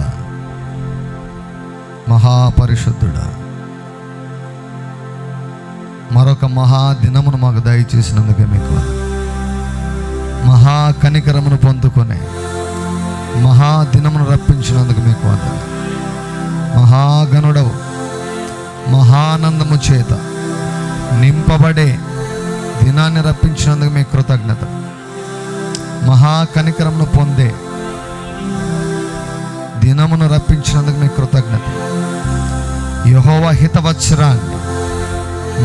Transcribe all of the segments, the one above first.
పరిశుద్ధుడా. మహాపరిశుద్ధుడా. మరొక మహా దినమును మాకు దయచేసినందుకే మీకు మహా కనికరమును పొందుకొని మహా దినమును రప్పించినందుకు మీకు వందలు మహాగనుడవు మహానందము చేత నింపబడే దినాన్ని రప్పించినందుకు మీ కృతజ్ఞత. మహా కనికరమును పొందే దినమును రప్పించినందుకు మీ కృతజ్ఞత. యహోవ హితవత్సరాన్ని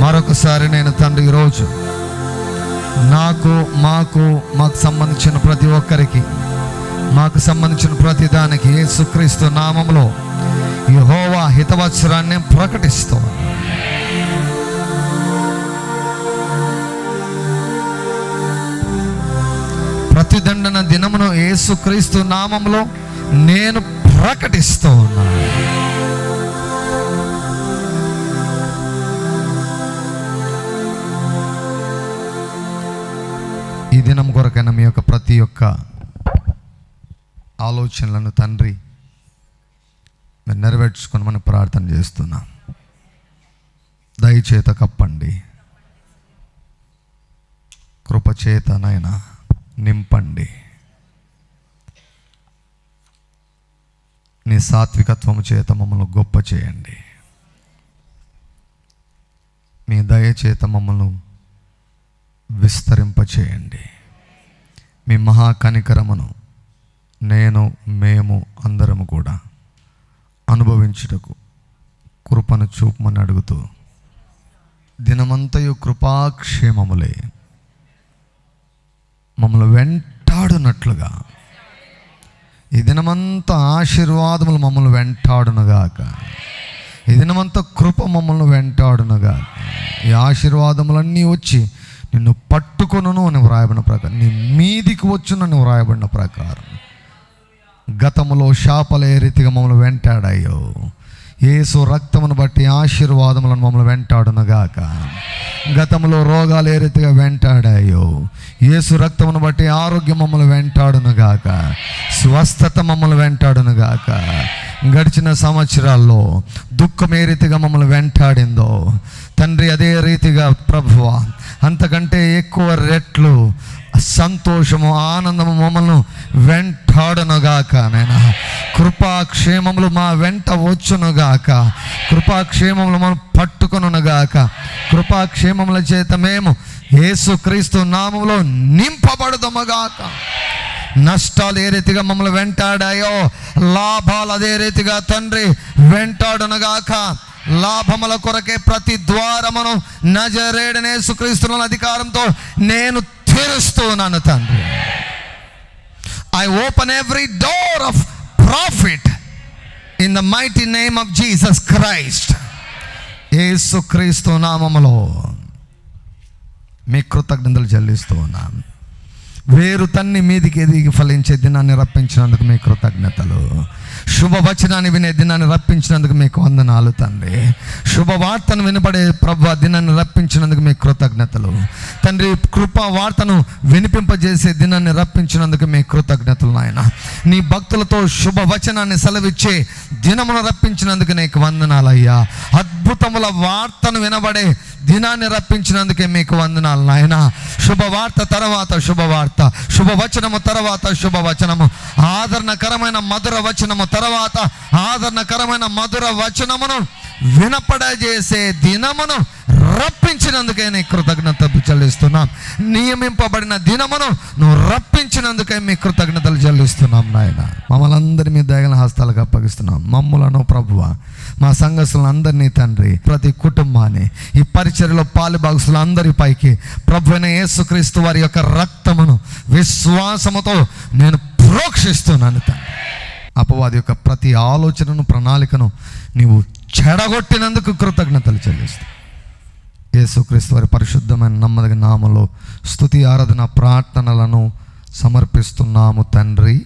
మరొకసారి నేను తండ్రి ఈరోజు నాకు మాకు మాకు సంబంధించిన ప్రతి ఒక్కరికి మాకు సంబంధించిన ప్రతి దానికి యేసుక్రీస్తు నామంలో యహోవా హితవత్సరాన్ని ప్రకటిస్తూ ప్రతిదండన దినమును యేసుక్రీస్తు నామంలో నేను ప్రకటిస్తూ ఉన్నాను ఈ దినం కొరకైనా మీ యొక్క ప్రతి ఒక్క ఆలోచనలను తండ్రి మేము నెరవేర్చుకొని మనం ప్రార్థన చేస్తున్నాం. దయచేత కప్పండి. కృపచేతనైనా నింపండి. నీ సాత్వికత్వము చేత మమ్మల్ని గొప్ప చేయండి. మీ దయచేత మమ్మల్ని విస్తరింపచేయండి మీ మహాకనికరమును నేను మేము అందరము కూడా అనుభవించుటకు కృపను చూపమని అడుగుతూ దినమంతయు కృపాక్షేమములే మమ్మల్ని వెంటాడునట్లుగా ఈ దినమంతా ఆశీర్వాదములు మమ్మల్ని వెంటాడునుగాక. ఈ దినమంతా కృప మమ్మల్ని వెంటాడునుగాక. ఈ ఆశీర్వాదములన్నీ వచ్చి నిన్ను పట్టుకొనును అని వ్రాయబడిన ప్రకారం నీ మీదికి వచ్చునని వ్రాయబడిన ప్రకారం గతంలో శాపలు ఏ రీతిగా మమ్మల్ని వెంటాడాయో. యేసు రక్తమును బట్టి ఆశీర్వాదములను మమ్మల్ని వెంటాడునుగాక. గతంలో రోగాలు ఏ రీతిగా వెంటాడాయో ఏసు రక్తమును బట్టి ఆరోగ్యం మమ్మల్ని వెంటాడునుగాక. స్వస్థత మమ్మల్ని వెంటాడునుగాక. గడిచిన సంవత్సరాల్లో దుఃఖం ఏ రీతిగా మమ్మల్ని వెంటాడిందో తండ్రి అదే రీతిగా ప్రభువ అంతకంటే ఎక్కువ రెట్లు సంతోషము ఆనందము మమ్మల్ని వెంటాడనుగాక నేను కృపాక్షేమములు మా వెంట వచ్చునుగాక. కృపాక్షేమములు మనం పట్టుకొనుగాక కృపాక్షేమముల చేత మేము యేసుక్రీస్తు నామంలో నింపబడదముగాక. నష్టాలు ఏ రీతిగా మమ్మల్ని వెంటాడాయో లాభాలు అదే రీతిగా తండ్రి వెంటాడునుగాక. లాభముల కొరకే ప్రతి ద్వారమును నజరేడనే సుక్రీస్తున్న అధికారంతో నేను తెరుస్తున్నాను తండ్రి. I open every door of profit in the mighty name of Jesus Christ యేసుక్రీస్తు నామములో మీ కృతజ్ఞతలు చెల్లిస్తూ ఉన్నాను. వేరు తన్ని మీదికి ఎదిగి ఫలించే దినాన్ని రప్పించినందుకు మీ కృతజ్ఞతలు. శుభవచనాన్ని వినే దినాన్ని రప్పించినందుకు మీకు వందనాలు తండ్రి. శుభవార్తను వినపడే ప్రభు దినాన్ని రప్పించినందుకు మీ కృతజ్ఞతలు. తండ్రి కృపా వార్తను వినిపింపజేసే దినాన్ని రప్పించినందుకు మీ కృతజ్ఞతలు నాయన. నీ భక్తులతో శుభవచనాన్ని సెలవిచ్చే దినమును రప్పించినందుకు నీకు వందనాలయ్యా. అద్భుతముల వార్తను వినబడే దినాన్ని రప్పించినందుకే మీకు వందనాలు నాయన. శుభవార్త తర్వాత శుభవార్త శుభవచనము తర్వాత శుభవచనము. ఆదరణకరమైన మధుర వచనము తర్వాత ఆదరణకరమైన మధుర వచనమును వినపడజేసే దినమును రప్పించినందుకే నీ కృతజ్ఞత చెల్లిస్తున్నాం. నియమింపబడిన దినమును నువ్వు రప్పించినందుకే మీ కృతజ్ఞతలు చెల్లిస్తున్నాం నాయన. మమ్మల్ని అందరి మీ దయగల హస్తాలకు అప్పగిస్తున్నాం. మమ్ములను ప్రభువ మా సంఘస్థులను అందరినీ తండ్రి ప్రతి కుటుంబాన్ని ఈ పరిచర్లో పాలుభాగస్తులు అందరి పైకి ప్రభువైన యేసుక్రీస్తు వారి యొక్క రక్తమును విశ్వాసముతో నేను ప్రోక్షిస్తున్నాను తండ్రి. అపవాది యొక్క ప్రతి ఆలోచనను ప్రణాళికను నీవు చెడగొట్టినందుకు కృతజ్ఞతలు చెల్లిస్తా. యేసుక్రీస్తు వారి పరిశుద్ధమైన నమ్మదగిన నామలో స్తుతి ఆరాధన ప్రార్థనలను సమర్పిస్తున్నాము తండ్రి.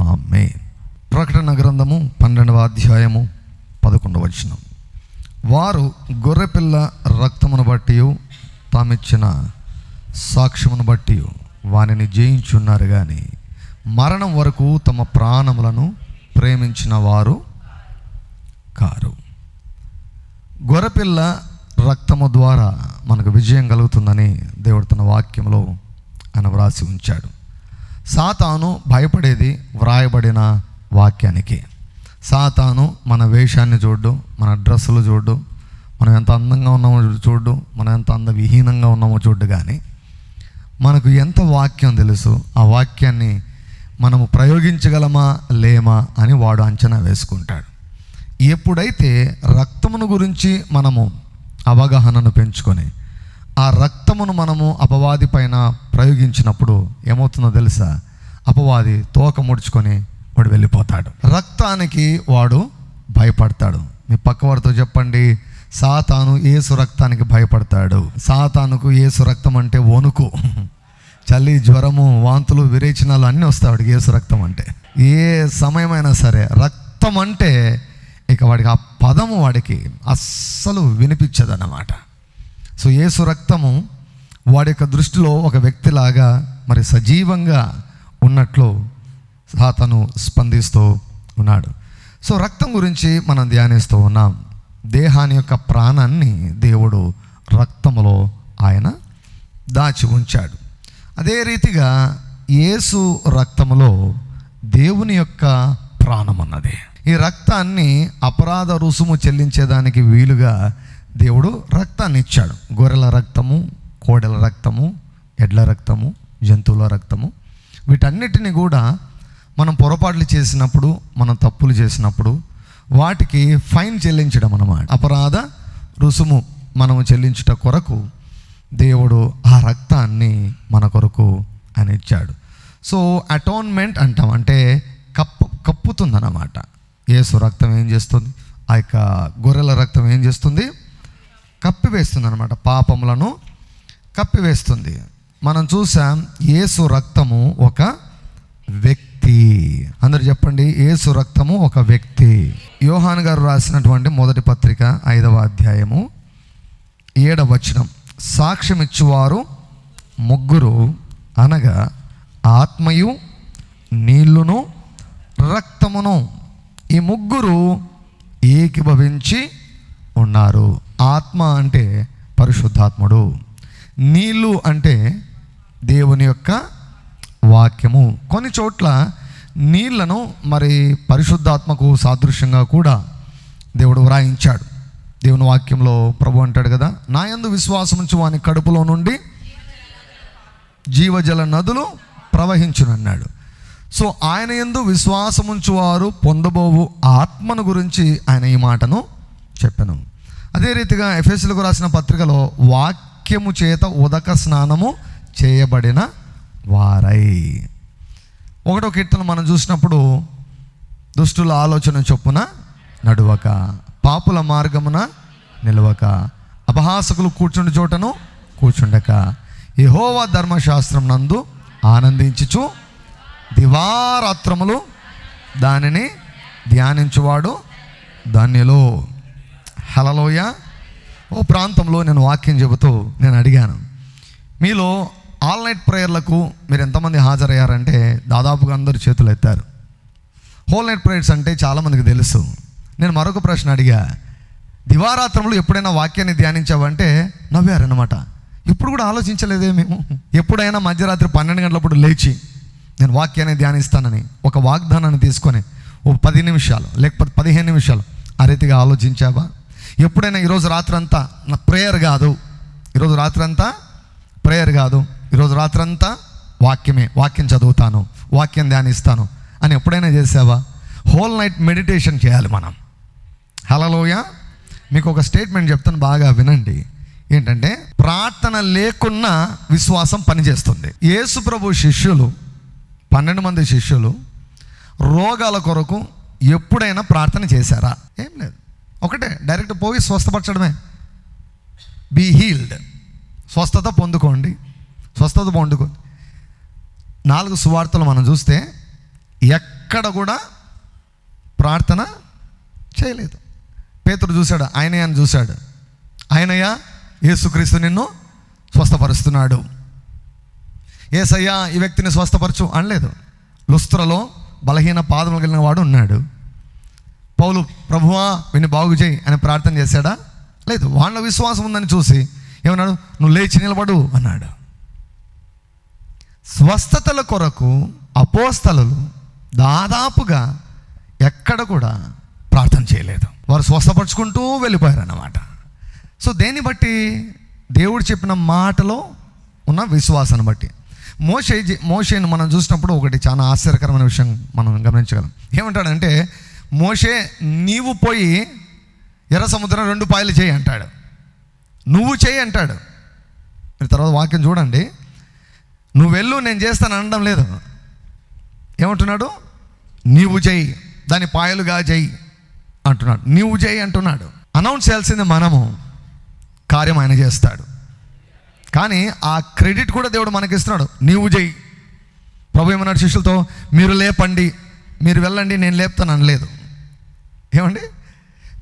ఆమె ప్రకటన గ్రంథము పన్నెండవ అధ్యాయము పదకొండవ వచనం. వారు గొర్రెపిల్ల రక్తమును బట్టి తామిచ్చిన సాక్ష్యమును బట్టి వానిని జయించున్నారు కానీ మరణం వరకు తమ ప్రాణములను ప్రేమించిన వారు కారు. గొర్రెపిల్ల రక్తము ద్వారా మనకు విజయం కలుగుతుందని దేవుడు తన వాక్యంలో ఆయన వ్రాసి ఉంచాడు. సాతాను భయపడేది వ్రాయబడిన వాక్యానికి. సాతాను మన వేషాన్ని చూడ్డు మన డ్రెస్సులు చూడ్డు మనం ఎంత అందంగా ఉన్నామో చూడ్డు మనం ఎంత అంద విహీనంగా ఉన్నామో చూడ్డు కానీ మనకు ఎంత వాక్యం తెలుసు ఆ వాక్యాన్ని మనము ప్రయోగించగలమా లేమా అని వాడు అంచనా వేసుకుంటాడు. ఎప్పుడైతే రక్తమును గురించి మనము అవగాహనను పెంచుకొని ఆ రక్తమును మనము అపవాది పైన ప్రయోగించినప్పుడు ఏమవుతుందో తెలుసా? అపవాది తోక ముడుచుకొని వాడు వెళ్ళిపోతాడు. రక్తానికి వాడు భయపడతాడు. మీ పక్కవాడితో చెప్పండి సాతాను ఏసు రక్తానికి భయపడతాడు. సాతానుకు ఏసు రక్తం అంటే వణుకు. చలి జ్వరము వాంతులు విరేచనాలు అన్నీ వస్తాయి వాడికి ఏసు రక్తం అంటే. ఏ సమయమైనా సరే రక్తం అంటే ఇక వాడికి ఆ పదము వాడికి అస్సలు వినిపించదన్నమాట. సో ఏసు రక్తము వాడి యొక్క దృష్టిలో ఒక వ్యక్తిలాగా మరి సజీవంగా ఉన్నట్లు అతను స్పందిస్తూ ఉన్నాడు. సో రక్తం గురించి మనం ధ్యానిస్తూ ఉన్నాం. దేహాన్ని యొక్క ప్రాణాన్ని దేవుడు రక్తములో ఆయన దాచి ఉంచాడు. అదే రీతిగా యేసు రక్తములో దేవుని యొక్క ప్రాణం అన్నది ఈ రక్తాన్ని అపరాధ రుసుము చెల్లించేదానికి వీలుగా దేవుడు రక్తాన్ని ఇచ్చాడు. గొర్రెల రక్తము కోడెల రక్తము ఎడ్ల రక్తము జంతువుల రక్తము. వీటన్నిటిని కూడా మనం పొరపాట్లు చేసినప్పుడు మనం తప్పులు చేసినప్పుడు వాటికి ఫైన్ చెల్లించడం అన్నమాట. అపరాధ రుసుము మనము చెల్లించుట కొరకు దేవుడు ఆ రక్తాన్ని మన కొరకు ఆయన ఇచ్చాడు. సో అటోన్మెంట్ అంటాం. అంటే కప్పు కప్పుతుందన్నమాట. యేసు రక్తం ఏం చేస్తుంది? ఆ యొక్క గొర్రెల రక్తం ఏం చేస్తుంది? కప్పివేస్తుంది అనమాట పాపములను. కప్పివేస్తుంది మనం చూసాం యేసు రక్తము ఒక వ్యక్తి. అందరు చెప్పండి యేసు రక్తము ఒక వ్యక్తి. యోహాన్ గారు రాసినటువంటి మొదటి పత్రిక ఐదవ అధ్యాయము ఏడవ వచనం. సాక్ష్యం ఇచ్చువారు ముగ్గురు అనగా ఆత్మయు నీళ్ళును రక్తమును. ఈ ముగ్గురు ఏకీభవించి ఉన్నారు. ఆత్మ అంటే పరిశుద్ధాత్ముడు. నీళ్ళు అంటే దేవుని యొక్క వాక్యము. కొన్ని చోట్ల నీళ్ళను మరి పరిశుద్ధాత్మకు సాదృశ్యంగా కూడా దేవుడు వ్రాయించాడు. దేవుని వాక్యంలో ప్రభు అంటాడు కదా నా యందు విశ్వాసం ఉంచు వాని కడుపులో నుండి జీవజల నదులు ప్రవహించునన్నాడు. సో ఆయన ఎందు విశ్వాసముంచు వారు పొందబోవు ఆత్మను గురించి ఆయన ఈ మాటను చెప్పాను. అదే రీతిగా ఎఫ్ఎస్లకు రాసిన పత్రికలో వాక్యము చేత ఉదక స్నానము చేయబడిన వారై. ఒకటో కీర్తన మనం చూసినప్పుడు దుష్టుల ఆలోచన చొప్పున నడువక పాపుల మార్గమున నిలవక అపహాసకులు కూర్చుండి చోటను కూర్చుండక. యహోవా ధర్మశాస్త్రం నందు ఆనందించుచు దివారాత్రములు దానిని ధ్యానించువాడు ధన్యులు. హలలోయ ఓ ప్రాంతంలో నేను వాక్యం చెబుతూ నేను అడిగాను మీలో ఆల్ నైట్ ప్రేయర్లకు మీరు ఎంతమంది హాజరయ్యారంటే దాదాపుగా అందరు చేతులు ఎత్తారు హోల్ నైట్ ప్రేయర్స్ అంటే చాలామందికి తెలుసు. నేను మరొక ప్రశ్న అడిగా. దివారాత్రంలో ఎప్పుడైనా వాక్యాన్ని ధ్యానించావంటే నవ్వారనమాట ఇప్పుడు కూడా ఆలోచించలేదే మేము. ఎప్పుడైనా మధ్యరాత్రి పన్నెండు గంటలప్పుడు లేచి నేను వాక్యాన్ని ధ్యానిస్తానని ఒక వాగ్దానాన్ని తీసుకొని ఓ పది నిమిషాలు లేకపోతే పదిహేను నిమిషాలు ఆ రీతిగా ఆలోచించావా? ఎప్పుడైనా ఈరోజు రాత్రంతా నా ప్రేయర్ కాదు. ఈరోజు రాత్రంతా ప్రేయర్ కాదు. ఈరోజు రాత్రంతా వాక్యమే వాక్యం చదువుతాను వాక్యం ధ్యానిస్తాను అని ఎప్పుడైనా చేసావా? హోల్ నైట్ మెడిటేషన్ చేయాలి మనం. హలలోయ మీకు ఒక స్టేట్మెంట్ చెప్తాను బాగా వినండి. ఏంటంటే ప్రార్థన లేకున్నా విశ్వాసం పనిచేస్తుంది. యేసుప్రభు శిష్యులు పన్నెండు మంది శిష్యులు రోగాల కొరకు ఎప్పుడైనా ప్రార్థన చేశారా? ఏం లేదు. ఒకటే డైరెక్ట్ పోయి స్వస్థపరచడమే. Be healed. స్వస్థత పొందుకోండి. స్వస్థత పొందుకోండి నాలుగు సువార్తలు మనం చూస్తే ఎక్కడ కూడా ప్రార్థన చేయలేదు. పేతురు చూశాడు ఆయనయ్య అని చూశాడు. ఆయనయ్య యేసుక్రీస్తు నిన్ను స్వస్థపరుస్తున్నాడు. ఏసయ్యా ఈ వ్యక్తిని స్వస్థపరచు అనలేదు. లుస్త్రలో బలహీన పాదములు కలిగిన వాడు ఉన్నాడు. పౌలు ప్రభువా విని బాగు చేయి అని ప్రార్థన చేశాడా? లేదు వాళ్ళ విశ్వాసం ఉందని చూసి ఏమన్నాడు? నువ్వు లేచి నిలబడు అన్నాడు. స్వస్థతల కొరకు అపోస్తలు దాదాపుగా ఎక్కడ కూడా ప్రార్థన చేయలేదు. వారు స్వస్థపరుచుకుంటూ వెళ్ళిపోయారు అన్నమాట సో దేన్ని బట్టి? దేవుడు చెప్పిన మాటలో ఉన్న విశ్వాసాన్ని బట్టి. మోషే మోషేను మనం చూసినప్పుడు ఒకటి చాలా ఆశ్చర్యకరమైన విషయం మనం గమనించగలం. ఏమంటాడంటే మోషే నీవు పోయి ఎర్ర సముద్రం రెండు పాయలు చేయి అంటాడు. నువ్వు చేయి అంటాడు. మీరు తర్వాత వాక్యం చూడండి. నువ్వు వెళ్ళు నేను చేస్తాను అనడం లేదు. ఏమంటున్నాడు? నీవు చేయి దాని పాయలుగా చేయి అంటున్నాడు. నీవు చేయి అంటున్నాడు. అనౌన్స్ చేయాల్సింది మనము. కార్యం ఆయన చేస్తాడు. కానీ ఆ క్రెడిట్ కూడా దేవుడు మనకి ఇస్తున్నాడు నీవు చేయి ప్రభు ఏమన్నాడు శిష్యులతో? మీరు లేపండి. మీరు వెళ్ళండి. నేను లేపుతాను అనలేదు ఏమండి?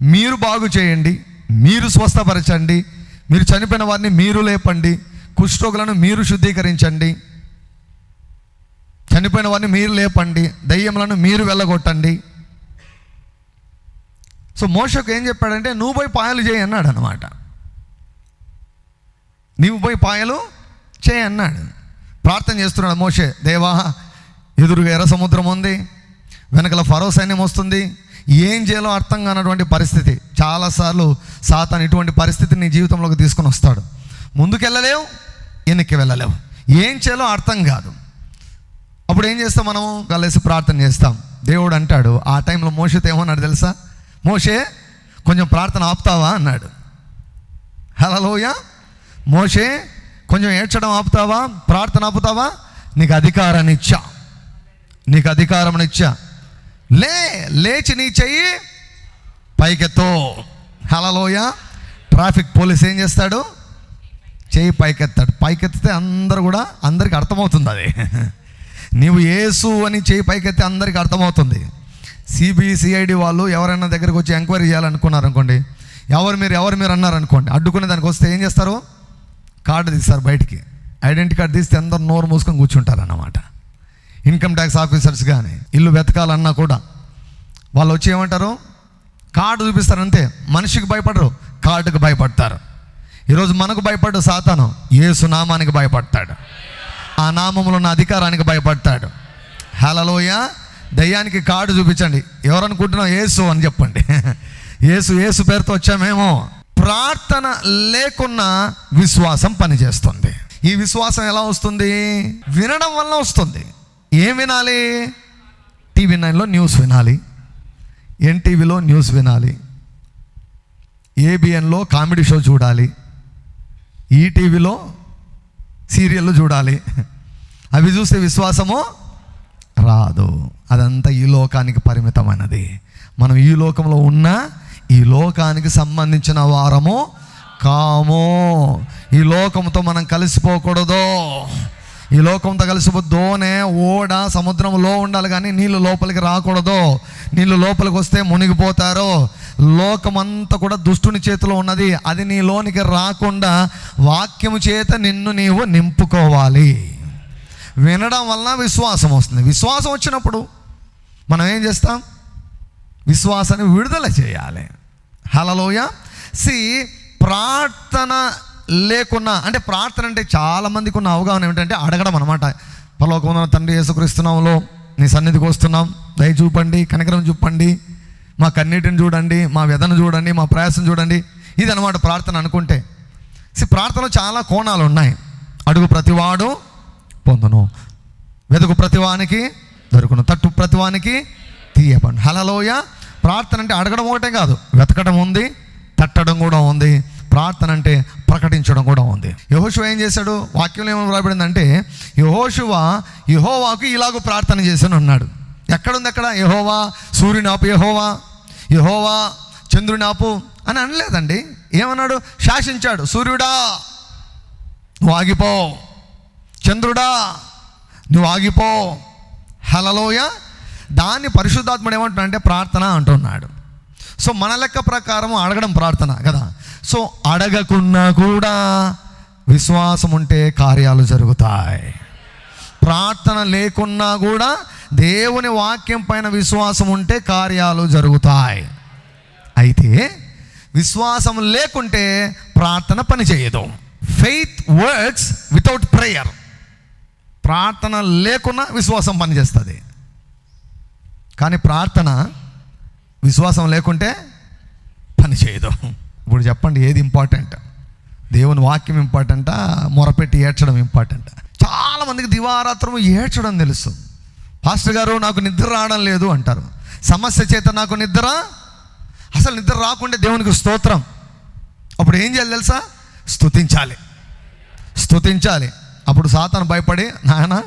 మీరు బాగు చేయండి. మీరు స్వస్థపరచండి. మీరు చనిపోయిన వారిని మీరు లేపండి. కుష్ఠరోగులను మీరు శుద్ధీకరించండి. చనిపోయిన వారిని మీరు లేపండి. దయ్యములను మీరు వెళ్ళగొట్టండి. సో మోషకు ఏం చెప్పాడంటే నువ్వు పోయి పాయలు చేయి అన్నాడు అనమాట నీవు పోయి పాయలు చేయి అన్నాడు. ప్రార్థన చేస్తున్నాడు మోషే దేవా ఎదురుగా ఎర్ర సముద్రం ఉంది వెనకల ఫరో సైన్యం వస్తుంది ఏం చేయాలో అర్థం కానటువంటి పరిస్థితి. చాలాసార్లు సాతాన్ ఇటువంటి పరిస్థితిని నీ జీవితంలోకి తీసుకొని వస్తాడు. ముందుకెళ్ళలేవు వెనక్కి వెళ్ళలేవు. ఏం చేయాలో అర్థం కాదు. అప్పుడు ఏం చేస్తాం మనము? కలిసి ప్రార్థన చేస్తాం. దేవుడు అంటాడు ఆ టైంలో మోషతో ఏమన్నాడు తెలుసా? మోషే కొంచెం ప్రార్థన ఆపుతావా? అన్నాడు. హలోయ మోషే కొంచెం ఏడ్చడం ఆపుతావా? ప్రార్థన ఆపుతావా? నీకు అధికారాన్ని ఇచ్చా. నీకు అధికారం ఇచ్చా. లే లేచి నీ చెయ్యి పైకెత్తో. హలలోయ ట్రాఫిక్ పోలీస్ ఏం చేస్తాడు? చేయి పైకెత్తాడు. పైకెత్తితే అందరు కూడా అందరికి అర్థమవుతుంది అది. నీవు ఏసు అని చేయి పైకెత్తే అందరికి అర్థమవుతుంది. సిబిసిఐడి వాళ్ళు ఎవరైనా దగ్గరికి వచ్చి ఎంక్వైరీ చేయాలనుకున్నారనుకోండి ఎవరు మీరు ఎవరు మీరు అన్నారు అనుకోండి అడ్డుకునే దానికి వస్తే ఏం చేస్తారు? కార్డు తీస్తారు బయటికి. ఐడెంటిటీ కార్డు తీస్తే అందరు నోరు మూసుకొని కూర్చుంటారు అన్నమాట ఇన్కమ్ ట్యాక్స్ ఆఫీసర్స్ కానీ ఇల్లు వెతకాలన్నా కూడా వాళ్ళు వచ్చి ఏమంటారు? కార్డు చూపిస్తారు అంతే. మనిషికి భయపడరు కార్డుకి భయపడతారు. ఈరోజు మనకు భయపడ్డు సాతాను ఏసు నామానికి భయపడతాడు. ఆ నామంలో ఉన్న అధికారానికి భయపడతాడు. హలలోయ దయ్యానికి కార్డు చూపించండి. ఎవరనుకుంటున్నాం ఏసు అని చెప్పండి. ఏసు ఏసు పేరుతో వచ్చామేమో. ప్రార్థన లేకున్నా విశ్వాసం పనిచేస్తుంది. ఈ విశ్వాసం ఎలా వస్తుంది? వినడం వల్ల వస్తుంది. ఏం వినాలి? టీవీ నైన్లో న్యూస్ వినాలి. ఎన్టీవీలో న్యూస్ వినాలి. ఏబిఎన్లో కామెడీ షో చూడాలి. ఈటీవీలో సీరియల్ చూడాలి. అవి చూస్తే విశ్వాసము రాదు. అదంతా ఈ లోకానికి పరిమితమైనది. మనం ఈ లోకంలో ఉన్న ఈ లోకానికి సంబంధించిన వారము కాము. ఈ లోకంతో మనం కలిసిపోకూడదు. ఈ లోకంతో కలిసిపోదోనే ఓడ సముద్రంలో ఉండాలి కానీ నీళ్ళు లోపలికి రాకూడదు. నీళ్ళు లోపలికి వస్తే మునిగిపోతారు. లోకమంతా కూడా దుష్టుని చేతిలో ఉన్నది. అది నీ లోనికి రాకుండా వాక్యము చేత నిన్ను నీవు నింపుకోవాలి. వినడం వలన విశ్వాసం వస్తుంది. విశ్వాసం వచ్చినప్పుడు మనం ఏం చేస్తాం? విశ్వాసాన్ని విడుదల చేయాలి. హలలోయ సి ప్రార్థన లేకున్నా అంటే ప్రార్థన అంటే చాలామందికి ఉన్న అవగాహన ఏమిటంటే అడగడం అనమాట పరలోకమున తండ్రి యేసుక్రీస్తున్నాములో నీ సన్నిధికి వస్తున్నాం. దయ చూపండి కనికరం చూపండి. మా కన్నీటిని చూడండి మా వ్యధను చూడండి మా ప్రయాసం చూడండి. ఇది అనమాట ప్రార్థన అనుకుంటే. సి ప్రార్థనలో చాలా కోణాలు ఉన్నాయి. అడుగు ప్రతివాడు పొందును. వెతుకు ప్రతివానికి దొరుకును తట్టు ప్రతివానికి తీయబడి. హలలోయ ప్రార్థన అంటే అడగడం ఒకటే కాదు వెతకడం ఉంది తట్టడం కూడా ఉంది ప్రార్థన అంటే ప్రకటించడం కూడా ఉంది. యహోశువ ఏం చేశాడు? వాక్యంలో ఏమని రాబడిందంటే యహోశువ యహోవాకు ఇలాగూ ప్రార్థన చేశాను అన్నాడు. ఎక్కడుంది ఎక్కడ యహోవా సూర్యుని ఆపు యహోవా. యహోవా చంద్రుని ఆపు అని అనలేదండి. ఏమన్నాడు? శాసించాడు. సూర్యుడా నువ్వు ఆగిపోవు చంద్రుడా నువ్వు ఆగిపో. హలలోయ దాన్ని పరిశుద్ధాత్ముడు ఏమంటున్నా అంటే ప్రార్థన అంటున్నాడు. సో మన లెక్క ప్రకారం అడగడం ప్రార్థన కదా. సో అడగకున్నా కూడా విశ్వాసం ఉంటే కార్యాలు జరుగుతాయి. ప్రార్థన లేకున్నా కూడా దేవుని వాక్యం పైన విశ్వాసం ఉంటే కార్యాలు జరుగుతాయి. అయితే విశ్వాసం లేకుంటే ప్రార్థన పనిచేయదు ఫెయిత్ వర్క్స్ వితౌట్ ప్రేయర్ ప్రార్థన లేకున్నా విశ్వాసం పనిచేస్తుంది. కానీ ప్రార్థన విశ్వాసం లేకుంటే పని చేయదు. ఇప్పుడు చెప్పండి ఏది ఇంపార్టెంట్? దేవుని వాక్యం ఇంపార్టెంటా? మొరపెట్టి ఏడ్చడం ఇంపార్టెంట్? చాలా మందికి దివారాత్రం ఏడ్చడం తెలుసు. పాస్టర్ గారు నాకు నిద్ర రావడం లేదు అంటారు. సమస్య చేత నాకు నిద్ర అసలు నిద్ర రాకుండా దేవునికి స్తోత్రం. అప్పుడు ఏం చేయాలి తెలుసా? స్తుతించాలి. స్తుతించాలి. అప్పుడు సాతాను భయపడి నాయన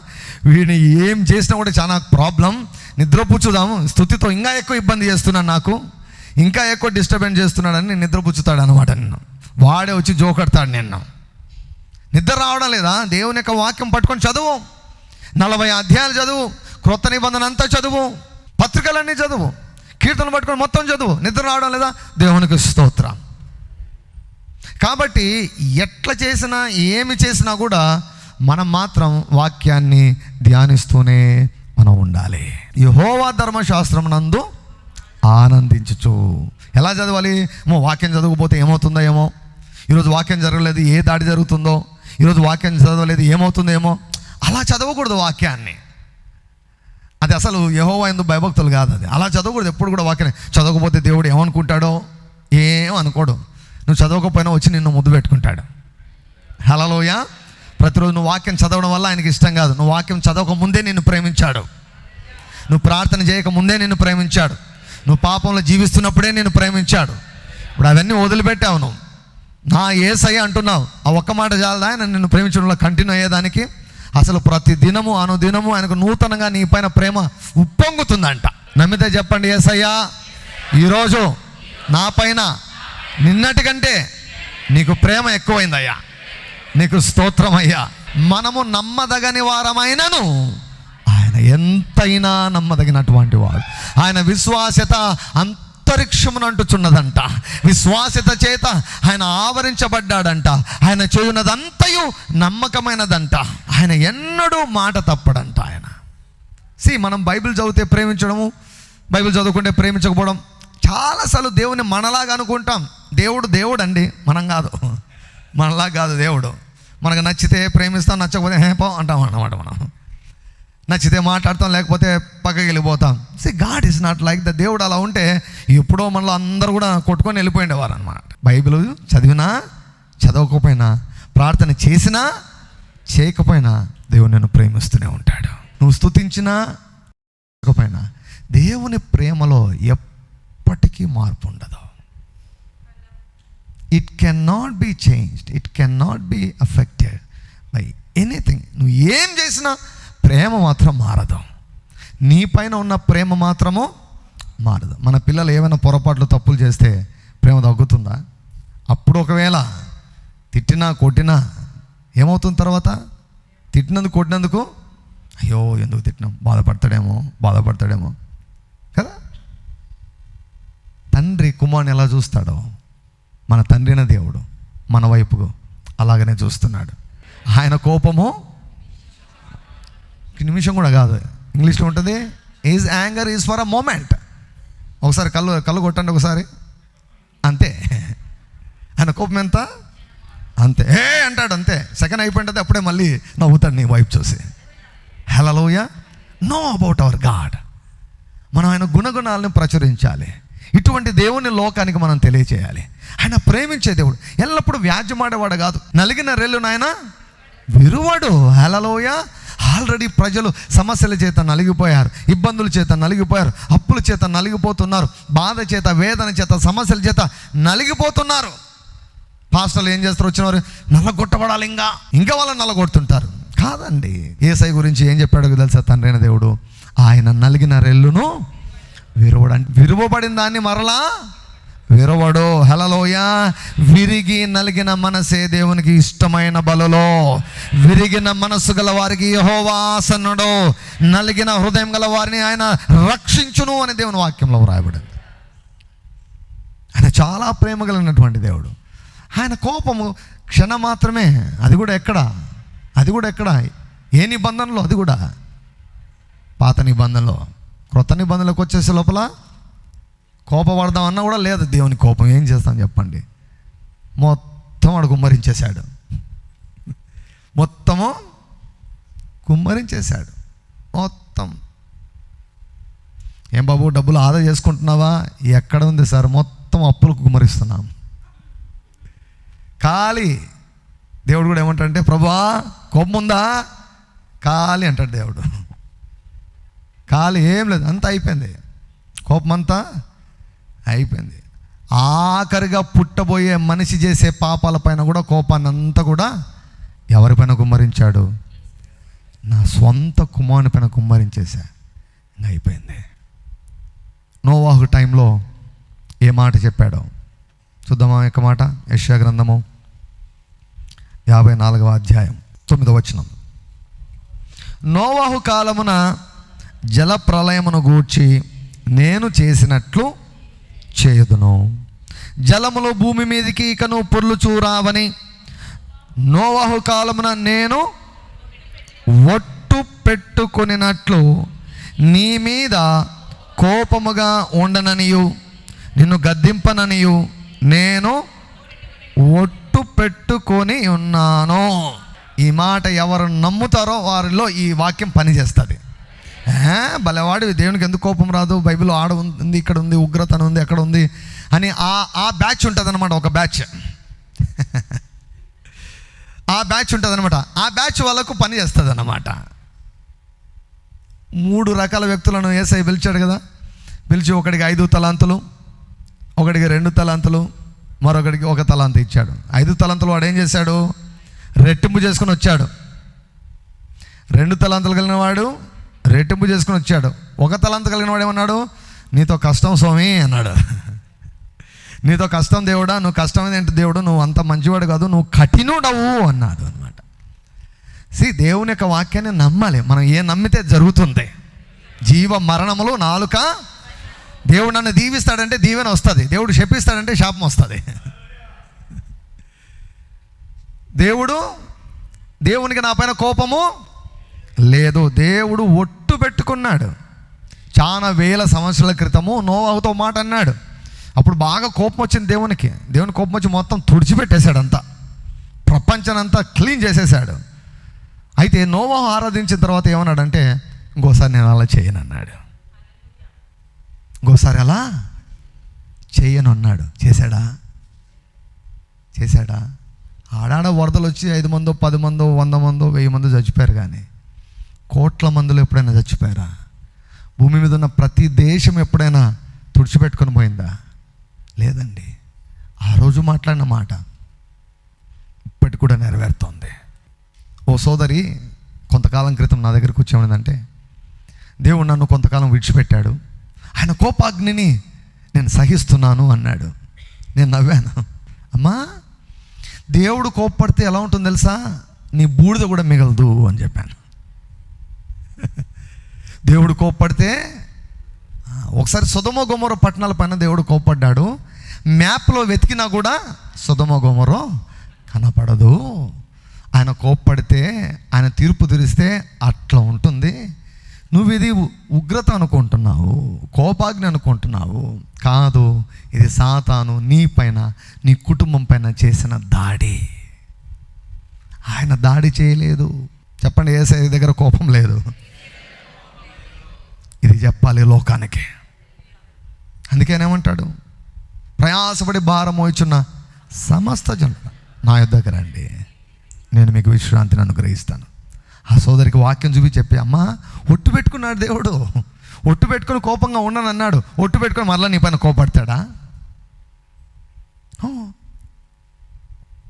వీడిని ఏం చేసినా కూడా చాలా ప్రాబ్లం. నిద్రపుచ్చుదాము. స్థుతితో ఇంకా ఎక్కువ ఇబ్బంది చేస్తున్నాను నాకు. ఇంకా ఎక్కువ డిస్టర్బెన్స్ చేస్తున్నాడని నేను నిద్రపుచ్చుతాడు అనమాట నిన్ను. వాడే వచ్చి జోకడతాడు నిన్ను. నిద్ర రావడం లేదా? దేవుని యొక్క వాక్యం పట్టుకొని చదువు. నలభై అధ్యాయాలు చదువు. క్రొత్త నిబంధన అంతా చదువు. పత్రికలన్నీ చదువు. కీర్తనలు పట్టుకొని మొత్తం చదువు. నిద్ర రావడం లేదా? దేవునికి స్తోత్రం. కాబట్టి ఎట్లా చేసినా ఏమి చేసినా కూడా మనం మాత్రం వాక్యాన్ని ధ్యానిస్తూనే మనం ఉండాలి. యహోవా ధర్మశాస్త్రం నందు ఆనందించచ్చు ఎలా చదవాలి? ఏమో వాక్యం చదవకపోతే ఏమవుతుందో ఏమో? ఈరోజు వాక్యం జరగలేదు ఏ దాడి జరుగుతుందో? ఈరోజు వాక్యం చదవలేదు ఏమవుతుందో ఏమో? అలా చదవకూడదు వాక్యాన్ని. అది అసలు యహోవా ఎందు భయభక్తులు కాదు అది. అలా చదవకూడదు ఎప్పుడు కూడా వాక్యం చదవకపోతే దేవుడు ఏమనుకుంటాడో? ఏం అనుకోడు. నువ్వు చదవకపోయినా వచ్చి నిన్ను ముద్దు పెట్టుకుంటాడు. హలోయ ప్రతిరోజు నువ్వు వాక్యం చదవడం వల్ల ఆయనకి ఇష్టం కాదు. నువ్వు వాక్యం చదవక ముందే నిన్ను ప్రేమించాడు. నువ్వు ప్రార్థన చేయక ముందే నిన్ను ప్రేమించాడు. నువ్వు పాపంలో జీవిస్తున్నప్పుడే నిన్ను ప్రేమించాడు. ఇప్పుడు అవన్నీ వదిలిపెట్టావు నువ్వు. నా ఏసయ్య అంటున్నావు ఆ ఒక్క మాట చాలదా? ఆయన నిన్ను ప్రేమించడంలో కంటిన్యూ అయ్యేదానికి? అసలు ప్రతి దినము అనుదినము ఆయనకు నూతనంగా నీ పైన ప్రేమ ఉప్పొంగుతుందంట. నమ్మితే చెప్పండి ఏసయ్యా ఈరోజు నా పైన నిన్నటి కంటే నీకు ప్రేమ ఎక్కువైందయ్యా. నీకు స్తోత్రం అయ్యా మనము నమ్మదగని వారమైనను. ఆయన ఎంతైనా నమ్మదగినటువంటి వాడు. ఆయన విశ్వాసత అంతరిక్షమును అంటుచున్నదంట. విశ్వాసత చేత ఆయన ఆవరించబడ్డాడంట. ఆయన చేయున్నదంతయు నమ్మకమైనదంట. ఆయన ఎన్నడూ మాట తప్పడంట ఆయన. సి మనం బైబిల్ చదివితే ప్రేమించడము బైబిల్ చదువుకుంటే ప్రేమించకపోవడం చాలాసార్లు దేవుని మనలాగా అనుకుంటాం. దేవుడు దేవుడు అండి మనం కాదు. మనలా కాదు దేవుడు. మనకు నచ్చితే ప్రేమిస్తాం నచ్చకపోతే హే పో అంటాం అన్నమాట మనం. నచ్చితే మాట్లాడతాం లేకపోతే పక్కకి వెళ్ళిపోతాం. See God is not like the దేవుడు అలా ఉంటే ఎప్పుడో మనలో అందరూ కూడా కొట్టుకొని వెళ్ళిపోయిండేవారు అనమాట బైబిల్ చదివినా చదవకపోయినా ప్రార్థన చేసినా చేయకపోయినా దేవుడు నన్ను ప్రేమిస్తూనే ఉంటాడు. నువ్వు స్తుతించినా చేయకపోయినా దేవుని ప్రేమలో ఎప్పటికీ మార్పు ఉండదు. It can not be changed it can not be affected by anything నువ్వు ఏం చేసినా ప్రేమ మాత్రం మారదు. నీ పైన ఉన్న ప్రేమ మాత్రము మారదు. మన పిల్లలు ఏమైనా పొరపాట్లు తప్పులు చేస్తే ప్రేమ తగ్గుతుందా? అప్పుడు ఒకవేళ తిట్టినా కొట్టినా ఏమవుతుంది తర్వాత? తిట్టినందుకు కొట్టినందుకు? అయ్యో ఎందుకు తిట్టినాం? బాధపడతాడేమో బాధపడతాడేమో. కదా? తండ్రి కుమారుని ఎలా చూస్తాడో? మన తండ్రిన దేవుడు మన వైపుకు అలాగనే చూస్తున్నాడు. ఆయన కోపము ఒక నిమిషం కూడా కాదు. ఇంగ్లీష్లో ఉంటుంది is anger is for a moment ఒకసారి కళ్ళు కళ్ళు కొట్టండి ఒకసారి. అంతే. ఆయన కోపం ఎంత? అంతే. ఏ అంటాడు అంతే. సెకండ్ అయిపోయింటుంది అప్పుడే మళ్ళీ నవ్వుతాడు నీ వైపు చూసి. Hallelujah know about our God మనం ఆయన గుణగుణాలను ప్రచురించాలి. ఇటువంటి దేవుని లోకానికి మనం తెలియచేయాలి. ఆయన ప్రేమించే దేవుడు. ఎల్లప్పుడూ వ్యాజ్యమాడేవాడు కాదు. నలిగిన రెల్లు నాయన విరువాడు. హలలోయ ఆల్రెడీ ప్రజలు సమస్యల చేత నలిగిపోయారు. ఇబ్బందుల చేత నలిగిపోయారు. అప్పుల చేత నలిగిపోతున్నారు. బాధ చేత వేదన చేత సమస్యల చేత నలిగిపోతున్నారు. పాస్టర్లు ఏం చేస్తారు? వచ్చిన వారు నల్లగొట్టబడాలి ఇంకా. ఇంకా వాళ్ళని నల్లగొడుతుంటారు. కాదండి. ఏసై గురించి ఏం చెప్పాడు తెలుసా? తండ్రైన దేవుడు. ఆయన నలిగిన రెల్లును విరవడు అంటే విరువబడిన దాన్ని మరలా విరవడు. హలలోయ విరిగి నలిగిన మనసే దేవునికి ఇష్టమైన బలలో. విరిగిన మనస్సు గల వారికి యహోవాసనుడు నలిగిన హృదయం గల వారిని ఆయన రక్షించును అని దేవుని వాక్యంలో వ్రాయబడింది. ఆయన చాలా ప్రేమ కలిగినటువంటి దేవుడు. ఆయన కోపము క్షణం మాత్రమే. అది కూడా ఎక్కడ? అది కూడా ఎక్కడ? ఏ నిబంధనలో? అది కూడా. పాత నిబంధనలో. క్రొత్త నిబంధనలకు వచ్చేసే లోపల కోపపడదామన్నా కూడా లేదు. దేవుని కోపం ఏం చేస్తాం చెప్పండి? మొత్తం వాడు కుమ్మరించేశాడు. మొత్తము కుమ్మరించేశాడు. మొత్తం. ఏం బాబు డబ్బులు ఆదా చేసుకుంటున్నావా? ఎక్కడ ఉంది సార్? మొత్తం అప్పులకు కుమ్మరిస్తున్నాం. ఖాళీ. దేవుడు కూడా ఏమంటాడంటే ప్రభా కొమ్ముందా ఉందా? ఖాళీ అంటాడు దేవుడు. కాలు ఏం లేదు అంతా అయిపోయింది. కోపం అంతా అయిపోయింది. ఆఖరిగా పుట్టబోయే మనిషి చేసే పాపాల పైన కూడా కోపాన్ని అంతా కూడా ఎవరిపైన కుమ్మరించాడు? నా సొంత కుమారుని పైన కుమ్మరించేసా అయిపోయింది. నోవాహు టైంలో ఏ మాట చెప్పాడో? చూద్దామా యొక్క మాట? యశ్యా గ్రంథము యాభై నాలుగవ అధ్యాయం తొమ్మిదవ వచనం. నోవాహు కాలమున జల ప్రళయమును గూర్చి నేను చేసినట్లు చేయుదును. జలములో భూమి మీదకి ఇకను పొర్లు చూరావని నోవాహు కాలమున నేను ఒట్టు పెట్టుకొనినట్లు నీ మీద కోపముగా ఉండననియు నిన్ను గద్దింపననియు నేను ఒట్టు పెట్టుకొని ఉన్నాను. ఈ మాట ఎవరు నమ్ముతారో వారిలో ఈ వాక్యం పనిచేస్తుంది. ఏ, దేవునికి ఎందుకు కోపం రాదు? బైబిల్ ఆడ ఉంది ఇక్కడ ఉంది ఉగ్రత ఉంది అక్కడ ఉంది అని ఆ ఆ బ్యాచ్ ఉంటుంది అనమాట ఒక బ్యాచ్. ఆ బ్యాచ్ ఉంటుంది అనమాట ఆ బ్యాచ్ వాళ్ళకు పని చేస్తుంది అన్నమాట మూడు రకాల వ్యక్తులను ఏసై పిలిచాడు కదా. పిలిచి ఒకడికి ఐదు తలాంతులు ఒకడికి రెండు తలాంతులు మరొకడికి ఒక తలాంత ఇచ్చాడు. ఐదు తలాంతులు వాడు ఏం చేశాడు? రెట్టింపు చేసుకుని వచ్చాడు. రెండు తలాంతులు కలిగిన వాడు రెట్టింపు చేసుకుని వచ్చాడు. ఒక తలంత కలిగిన వాడు ఏమన్నాడు? నీతో కష్టం స్వామి అన్నాడు. నీతో కష్టం దేవుడా నువ్వు కష్టం ఏంటి దేవుడు? నువ్వు అంత మంచివాడు కాదు నువ్వు కఠినుడవు అన్నాడు అనమాట సి దేవుని యొక్క వాక్యాన్ని నమ్మాలి. మనం ఏ నమ్మితే జరుగుతుంది. జీవ మరణములు నాలుక. దేవుడు నన్ను దీవిస్తాడంటే దీవెన వస్తుంది. దేవుడు శపిస్తాడంటే శాపం వస్తుంది. దేవుడు దేవునికి నా పైన కోపము లేదు. దేవుడు ఒట్టు పెట్టుకున్నాడు. చాలా వేల సంవత్సరాల క్రితము నోవాహుతో మాట అన్నాడు. అప్పుడు బాగా కోపం వచ్చింది దేవునికి. దేవుని కోపం వచ్చి మొత్తం తుడిచిపెట్టేశాడు అంతా ప్రపంచానంతా క్లీన్ చేసేసాడు అయితే నోవాహు ఆరాధించిన తర్వాత ఏమన్నాడంటే ఇంకోసారి నేను అలా చేయను అన్నాడు. ఇంకోసారి అలా చేయను అన్నాడు. చేశాడా? చేశాడా? ఆడాడ వరదలు వచ్చి ఐదు మందో పది మందో వంద మందో వెయ్యి మందో చచ్చిపోయారు కానీ కోట్ల మందిలో ఎప్పుడైనా చచ్చిపోయారా? భూమి మీద ఉన్న ప్రతి దేశం ఎప్పుడైనా తుడిచిపెట్టుకొని పోయిందా? లేదండి. ఆ రోజు మాట్లాడిన మాట ఇప్పటి కూడా నెరవేరుతోంది. ఓ సోదరి కొంతకాలం క్రితం నా దగ్గరకు వచ్చేమనిందంటే దేవుడు నన్ను కొంతకాలం విడిచిపెట్టాడు. ఆయన కోపాగ్నిని నేను సహిస్తున్నాను అన్నాడు. నేను నవ్వాను. అమ్మా దేవుడు కోప్పడితే ఎలా ఉంటుంది తెలుసా? నీ బూడిద కూడా మిగలదు అని చెప్పాను. దేవుడు కోప్పడితే ఒకసారి సుధమ గుమర పట్టణాల పైన దేవుడు కోప్పడ్డాడు. మ్యాప్లో వెతికినా కూడా సుధమ గుమరో కనపడదు. ఆయన కోప్పడితే ఆయన తీర్పు తెరిస్తే అట్లా ఉంటుంది. నువ్వు ఇది ఉగ్రత అనుకుంటున్నావు కోపాగ్ని అనుకుంటున్నావు. కాదు ఇది సాతాను నీ పైన నీ కుటుంబం పైన చేసిన దాడి. ఆయన దాడి చేయలేదు. చెప్పండి ఏసై దగ్గర కోపం లేదు. ఇది చెప్పాలి లోకానికి. అందుకేనేమంటాడు ప్రయాసపడి భారం మోయిచున్న సమస్త జనులు నా యొద్దకు రండి. నేను మీకు విశ్రాంతిని అనుగ్రహిస్తాను. ఆ సోదరికి వాక్యం చూపి చెప్పి అమ్మా ఒట్టు పెట్టుకున్నాడు దేవుడు. ఒట్టు పెట్టుకుని కోపంగా ఉండను అన్నాడు. ఒట్టు పెట్టుకొని మరలా నీ పైన కోపడతాడా?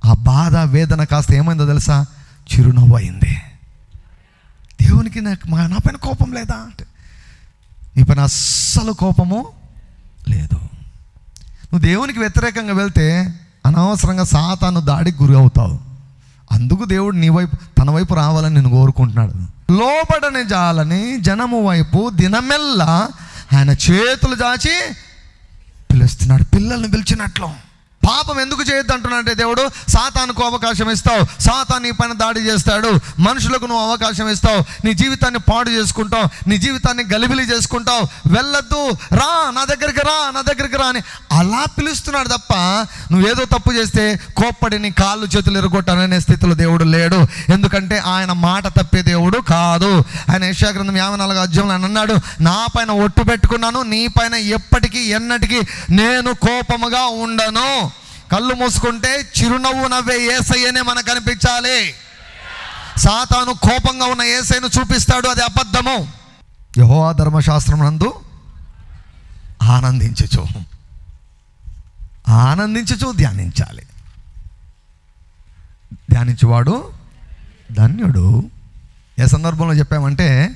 ఆ బాధ వేదన కాస్త ఏమైందో తెలుసా? చిరునవ్వు అయింది. దేవునికి నాకు మా నా పైన కోపం లేదా? అంటే నీ పైన అస్సలు కోపము లేదు. నువ్వు దేవునికి వ్యతిరేకంగా వెళ్తే అనవసరంగా సాతాను దాడికి గురి అవుతావు. అందుకు దేవుడు నీ వైపు తన వైపు రావాలని నేను కోరుకుంటున్నాడు. లోబడని జాలని జనము వైపు దినమెల్లా ఆయన చేతులు దాచి పిలుస్తున్నాడు పిల్లల్ని పిలిచినట్లు. పాపం ఎందుకు చేయొద్దు అంటున్నాడంటే దేవుడు సాతానుకు అవకాశం ఇస్తావు. సాతాన్ నీ పైన దాడి చేస్తాడు. మనుషులకు నువ్వు అవకాశం ఇస్తావు. నీ జీవితాన్ని పాడు చేసుకుంటావు. నీ జీవితాన్ని గలిబిలి చేసుకుంటావు. వెళ్ళొద్దు. రా నా దగ్గరికి రా నా దగ్గరికి రా అని అలా పిలుస్తున్నాడు తప్ప నువ్వేదో తప్పు చేస్తే కోప్పడి నీ కాళ్ళు చేతులు ఎరగొట్టాననే స్థితిలో దేవుడు లేడు. ఎందుకంటే ఆయన మాట తప్పే దేవుడు కాదు. ఆయన యశాగ్రంథం యాభై నాలుగు అధ్యాయంలో ఆయన అన్నాడు నా పైన ఒట్టు పెట్టుకున్నాను నీ పైన ఎప్పటికీ ఎన్నటికీ నేను కోపముగా ఉండను. కళ్ళు మూసుకుంటే చిరునవ్వు నవ్వే ఏసయ్యనే మనకు కనిపించాలి. సాతాను కోపంగా ఉన్న ఏసైను చూపిస్తాడు అది అబద్ధము. యహోవా ధర్మశాస్త్రం నందు ఆనందించచ్చు ఆనందించచ్చు ధ్యానించాలి. ధ్యానించువాడు ధన్యుడు. ఏ సందర్భంలో చెప్పామంటే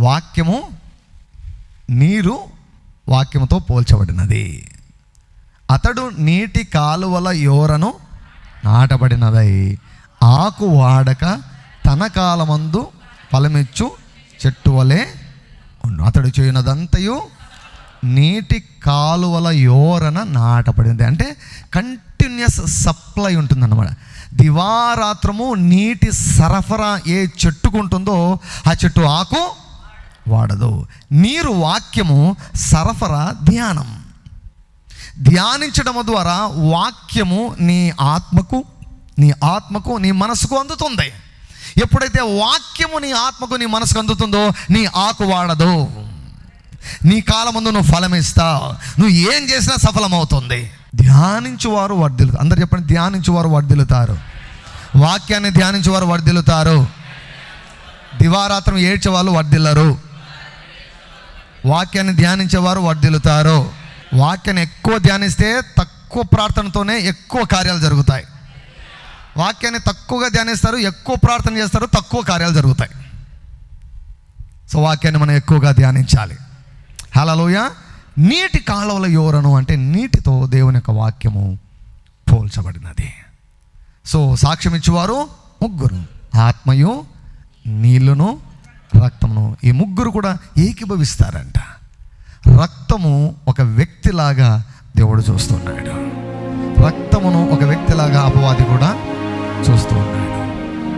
వాక్యము నీరు వాక్యముతో పోల్చబడినది. అతడు నీటి కాలువల యోరను నాటబడినదై ఆకు వాడక తన కాలమందు ఫలమిచ్చు చెట్టు వలె అతడు చేయనదంతయు నీటి కాలువల యోరన నాటబడింది అంటే కంటిన్యూస్ సప్లై ఉంటుందన్నమాట. దివారాత్రము నీటి సరఫరా ఏ చెట్టుకు ఉంటుందో ఆ చెట్టు ఆకు వాడదు. నీరు వాక్యము సరఫరా ధ్యానం. ధ్యానించడం ద్వారా వాక్యము నీ ఆత్మకు నీ ఆత్మకు నీ మనసుకు అందుతుంది. ఎప్పుడైతే వాక్యము నీ ఆత్మకు నీ మనసుకు అందుతుందో నీ ఆకు వాడదు. నీ కాలం ముందు నువ్వు ఫలమిస్తావు నువ్వు ఏం చేసినా సఫలమవుతుంది. ధ్యానించువారు వర్ధిల్లు అందరు చెప్పండి ధ్యానించువారు వర్ధిల్లుతారు. వాక్యాన్ని ధ్యానించేవారు వర్ధిల్లుతారు. దివారాత్రం ఏడ్చేవాళ్ళు వర్ధిల్లరు. వాక్యాన్ని ధ్యానించేవారు వర్ధిల్లుతారు. వాక్యాన్ని ఎక్కువ ధ్యానిస్తే తక్కువ ప్రార్థనతోనే ఎక్కువ కార్యాలు జరుగుతాయి. వాక్యాన్ని తక్కువగా ధ్యానిస్తారు ఎక్కువ ప్రార్థన చేస్తారు తక్కువ కార్యాలు జరుగుతాయి. సో వాక్యాన్ని మనం ఎక్కువగా ధ్యానించాలి. హలోయ నీటి కాలువల యోరను అంటే నీటితో దేవుని యొక్క వాక్యము పోల్చబడినది. సో సాక్ష్యం ఇచ్చేవారు ముగ్గురు. ఆత్మయు నీళ్ళును రక్తమును ఈ ముగ్గురు కూడా ఏకీభవిస్తారంట. రక్తము ఒక వ్యక్తిలాగా దేవుడు చూస్తున్నాడు. రక్తమును ఒక వ్యక్తిలాగా అపవాది కూడా చూస్తూ ఉన్నాడు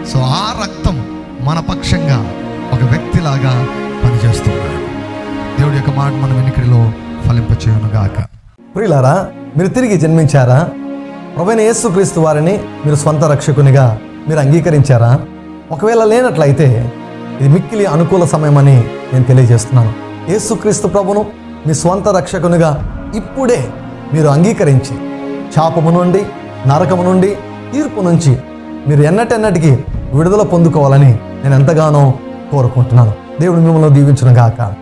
సో ఆ రక్తం మన పక్షంగా ఒక వ్యక్తిలాగా పనిచేస్తున్నాడు. దేవుడి యొక్క మాట మన వెనుకడిలో ఫలింపచేయనుగాక ప్రియులారా మీరు తిరిగి జన్మించారా? ప్రవైన యేసుక్రీస్తు వారిని మీరు స్వంత రక్షకునిగా మీరు అంగీకరించారా? ఒకవేళ లేనట్లయితే ఇది మిక్కిలి అనుకూల సమయమని నేను తెలియజేస్తున్నాను. యేసుక్రీస్తు ప్రభును మీ స్వంత రక్షకునిగా ఇప్పుడే మీరు అంగీకరించి శాపము నుండి నరకము నుండి తీర్పు నుంచి మీరు ఎన్నటెన్నటికి విడుదల పొందుకోవాలని నేను ఎంతగానో కోరుకుంటున్నాను. దేవుడు మిమ్మల్ని దీవించును గాక ఆమె